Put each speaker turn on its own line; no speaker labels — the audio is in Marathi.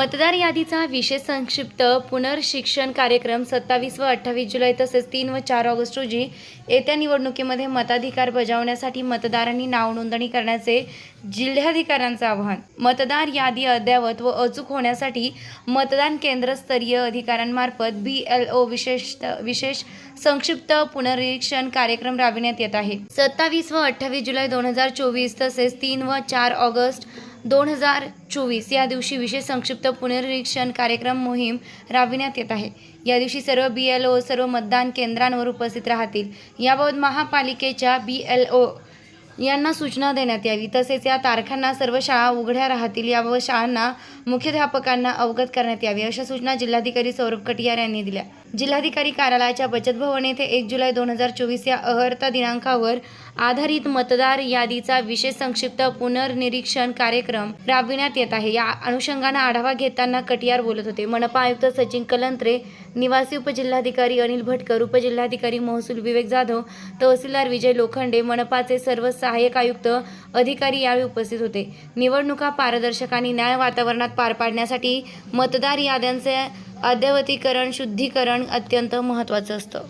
मतदार यादीचा विशेष संक्षिप्त पुनर्शिक्षण कार्यक्रम सत्तावीस व अठ्ठावीस जुलै तसेच तीन व चार ऑगस्ट रोजी येत्या निवडणुकीमध्ये मताधिकार बजावण्यासाठी मतदारांनी नाव नोंदणी करण्याचे जिल्हाधिकाऱ्यांचं आवाहन. मतदार यादी अद्ययावत व अचूक होण्यासाठी मतदान केंद्रस्तरीय अधिकाऱ्यांमार्फत बी एल ओ विशेष विशेष संक्षिप्त पुनरीक्षण कार्यक्रम राबविण्यात येत आहे. सत्तावीस व अठ्ठावीस जुलै दोन हजार चोवीस तसेच तीन व चार ऑगस्ट दोन हजार चोवीस. या दिवशी विशेष संक्षिप्त पुनर्निरीक्षण कार्यक्रम मोहीम राबविण्यात येत आहे. या दिवशी सर्व बी एल ओ सर्व मतदान केंद्रांवर उपस्थित राहतील. याबाबत महापालिकेच्या बी एल ओ यांना सूचना देण्यात यावी. तसेच या तारखांना सर्व शाळा उघड्या राहतील. या व शाळांना मुख्याध्यापकांना अवगत करण्यात यावी अशा सूचना जिल्हाधिकारी सौरभ कटियार यांनी दिल्या. जिल्हाधिकारी कार्यालयाच्या बचत भवन येथे एक जुलै दोन हजार चोवीस या अहर्ता दिनांकावर आधारित मतदार यादीचा विशेष संक्षिप्त पुनर्निरीक्षण कार्यक्रम राबविण्यात येत आहे. या अनुषंगानं आढावा घेताना कटियार बोलत होते. मनपा आयुक्त सचिन कलंत्रे निवासी उपजिल्हाधिकारी अनिल भटकर उपजिल्हाधिकारी महसूल विवेक जाधव तहसीलदार विजय लोखंडे मनपाचे सर्व सहाय्यक आयुक्त अधिकारी यावेळी उपस्थित होते. निवडणुका पारदर्शक आणि न्याय वातावरणात पार पाडण्यासाठी मतदार याद्यांचे अद्यवतीकरण शुद्धीकरण अत्यंत महत्त्वाचं असतं.